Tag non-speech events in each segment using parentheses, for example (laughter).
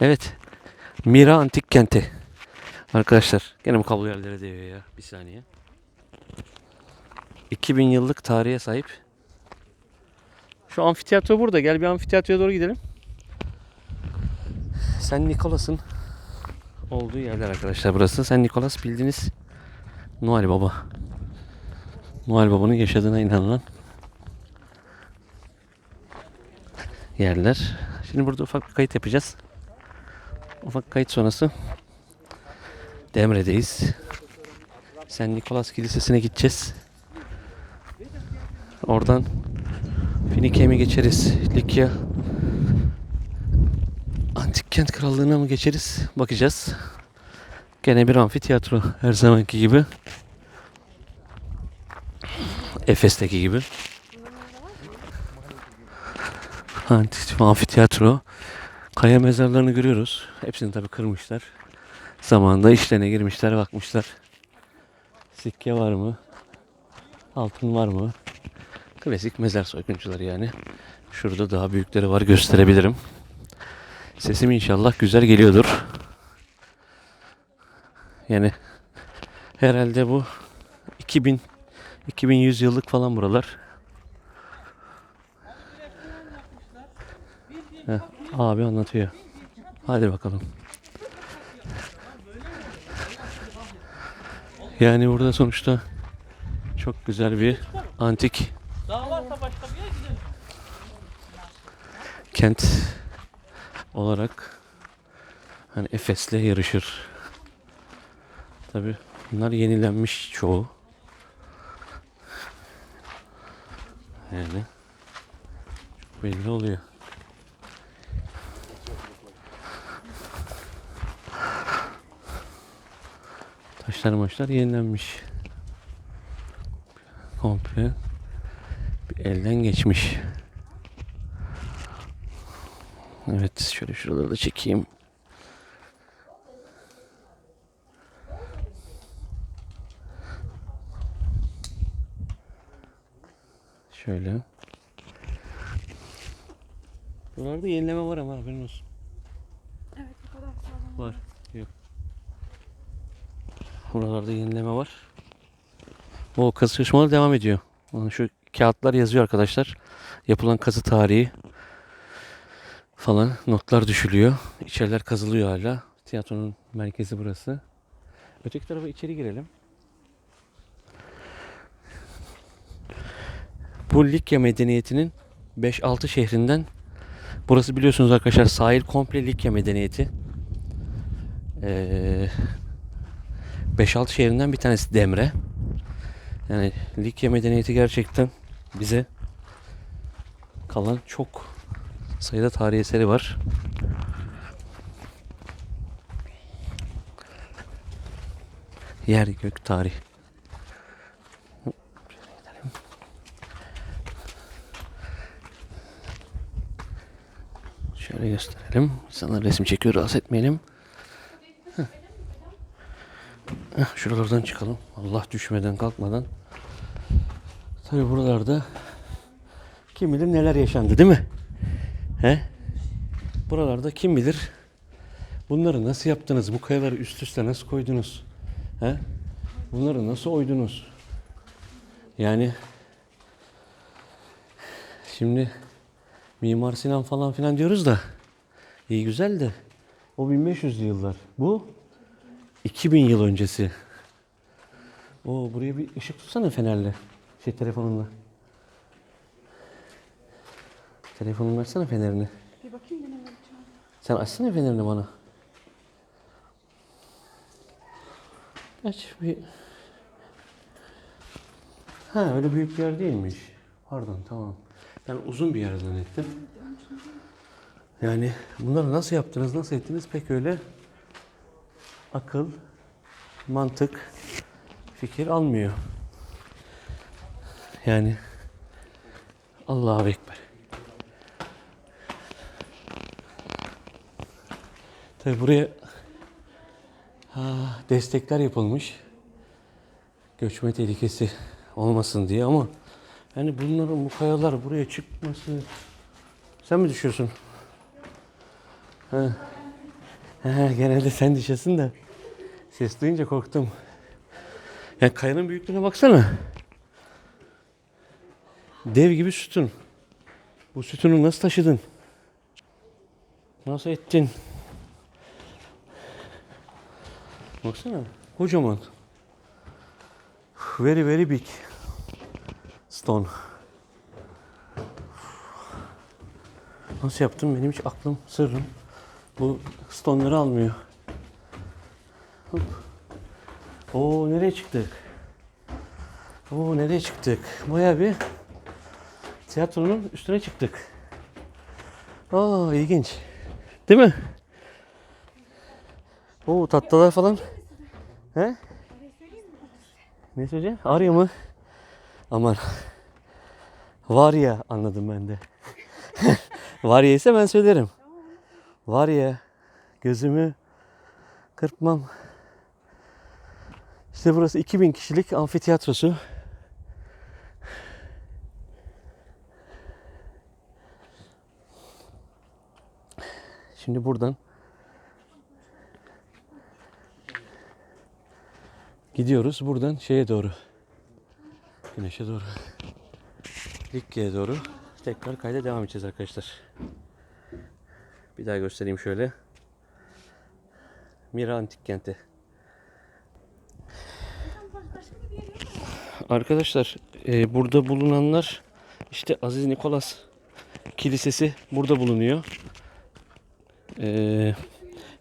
Evet. Mira Antik Kenti. Arkadaşlar gene bu kablo yerlere değiyor ya. Bir saniye. 2000 yıllık tarihe sahip. Şu amfiteyatro burada. Gel bir amfiteyatroya doğru gidelim. Sen Nikolas'ın olduğu yerler arkadaşlar burası. Sen Nikolas bildiğiniz Noel Baba. Noel Baba'nın yaşadığına inanılan yerler. Şimdi burada ufak bir kayıt yapacağız. Ufak kayıt sonrası Demre'deyiz. Sen Nikolas Kilisesi'ne gideceğiz. Oradan Finike'ye mi geçeriz? Likya Antik Kent Krallığı'na mı geçeriz? Bakacağız. Gene bir amfiteyatro her zamanki gibi. Efes'teki gibi. Antik amfiteyatro. Kaya mezarlarını görüyoruz. Hepsini tabii kırmışlar. Zamanında işlerine girmişler, bakmışlar. Sikke var mı? Altın var mı? Klasik mezar soyguncuları yani. Şurada daha büyükleri var gösterebilirim. Sesim inşallah güzel geliyordur. Yani herhalde bu 2000 2100 yıllık falan buralar. Heh, abi anlatıyor. Hadi bakalım. Yani burada sonuçta çok güzel bir antik kent olarak hani Efes'le yarışır. Tabi bunlar yenilenmiş çoğu. Yani çok belli oluyor. Taşlar maçlar yenilenmiş. Komple bir elden geçmiş. Evet şöyle şuraları da çekeyim. Şöyle. Buralarda yenileme var ama haberin olsun. Evet bu kadar. Var. Buralarda yenileme var. O kazı çalışmaları devam ediyor. Şu kağıtlar yazıyor arkadaşlar. Yapılan kazı tarihi falan notlar düşülüyor. İçeriler kazılıyor hala. Tiyatronun merkezi burası. Öteki tarafa içeri girelim. Bu Likya medeniyetinin 5-6 şehrinden burası biliyorsunuz arkadaşlar sahil komple Likya medeniyeti. Ee, 5-6 şehrinden bir tanesi Demre. Yani Likya medeniyeti gerçekten bize kalan çok sayıda tarihi eseri var. Yer gök tarih. Şöyle gösterelim. İnsanlar resim çekiyor rahatsız etmeyelim. Heh. Şuralardan çıkalım. Allah düşmeden kalkmadan. Tabi buralarda kim bilir neler yaşandı değil mi? He? Buralarda kim bilir bunları nasıl yaptınız? Bu kayaları üst üste nasıl koydunuz? He? Bunları nasıl oydunuz? Yani şimdi Mimar Sinan falan filan diyoruz da iyi güzel de o 1500'lü yıllar. Bu 2000 yıl öncesi. O buraya bir ışık tutsana fenerle. Şey telefonunla. Telefonunu açsana fenerini. Bir bakayım yine bakacağım. Sen açsana fenerini bana. Aç bir. Ha öyle büyük bir yer değilmiş. Pardon tamam. Ben uzun bir yer zannettim. Yani bunları nasıl yaptınız, nasıl ettiniz pek öyle akıl, mantık, fikir almıyor. Yani Allahu Ekber. Tabi buraya ha, destekler yapılmış. Göçme tehlikesi olmasın diye ama yani bunların bu kayalar buraya çıkması sen mi düşüyorsun? He. (laughs) Genelde sen düşesin de. Ses duyunca korktum. Ya kayanın büyüklüğüne baksana. Dev gibi sütun. Bu sütunu nasıl taşıdın? Nasıl ettin? Baksana. Kocaman. Very very big. Stone. Nasıl yaptım? Benim hiç aklım sırrım. Bu stoneları almıyor. Hop. Oo nereye çıktık? Oo nereye çıktık? Bayağı bir tiyatronun üstüne çıktık. Aa ilginç. Değil mi? Oo tatlılar falan. He? Ne söyleyeceğim? Arya mı? Aman. Var ya anladım ben de. (laughs) Var ya ise ben söylerim. Var ya gözümü kırpmam. İşte burası 2000 kişilik amfiteyatrosu. Şimdi buradan gidiyoruz. Buradan şeye doğru. Güneşe doğru. Likke'ye doğru. Tekrar kayda devam edeceğiz arkadaşlar. Bir daha göstereyim şöyle. Mira Antik Kenti. Arkadaşlar e, burada bulunanlar işte Aziz Nikolas Kilisesi burada bulunuyor. E,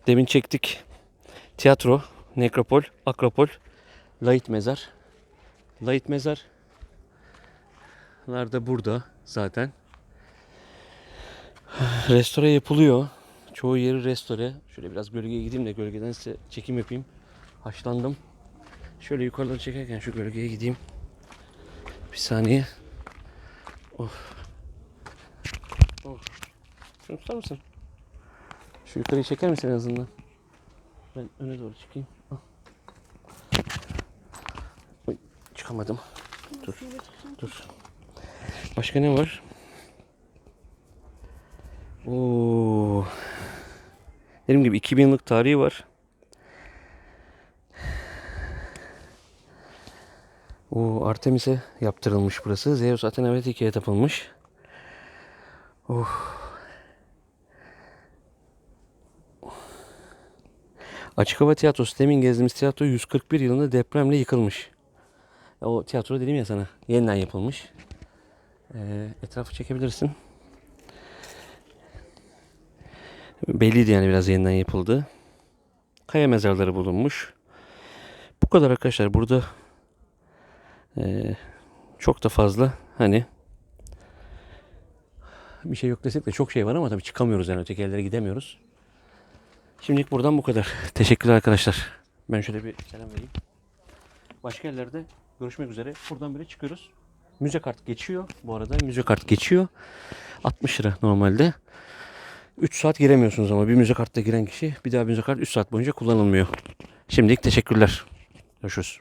demin çektik. Tiyatro, nekropol, akropol, Lait Mezar. Lait Mezar da burada zaten. Restore yapılıyor. Çoğu yeri restore. Şöyle biraz gölgeye gideyim de gölgeden size çekim yapayım. Haşlandım. Şöyle yukarıları çekerken şu gölgeye gideyim. Bir saniye. Of. Of. Şunu tutar mısın? Şu yukarıyı çeker misin en azından? Ben öne doğru çıkayım. Al. Oy, çıkamadım. Dur. Dur. Başka ne var? Oo. Dediğim gibi 2000 yıllık tarihi var. O Artemis'e yaptırılmış burası. Zeus Athena ve Tike'ye tapılmış. Oh. Açık hava tiyatrosu demin gezdiğimiz tiyatro 141 yılında depremle yıkılmış. O tiyatro dedim ya sana yeniden yapılmış. Ee, etrafı çekebilirsin. Belliydi yani biraz yeniden yapıldı. Kaya mezarları bulunmuş. Bu kadar arkadaşlar. Burada ee, çok da fazla hani bir şey yok desek de çok şey var ama tabii çıkamıyoruz yani öteki yerlere gidemiyoruz. Şimdilik buradan bu kadar. (laughs) Teşekkürler arkadaşlar. Ben şöyle bir selam vereyim. Başka yerlerde görüşmek üzere. Buradan böyle çıkıyoruz. Müze kart geçiyor. Bu arada müze kart geçiyor. 60 lira normalde. 3 saat giremiyorsunuz ama bir müze kartla giren kişi bir daha müze kart 3 saat boyunca kullanılmıyor. Şimdilik teşekkürler. Görüşürüz.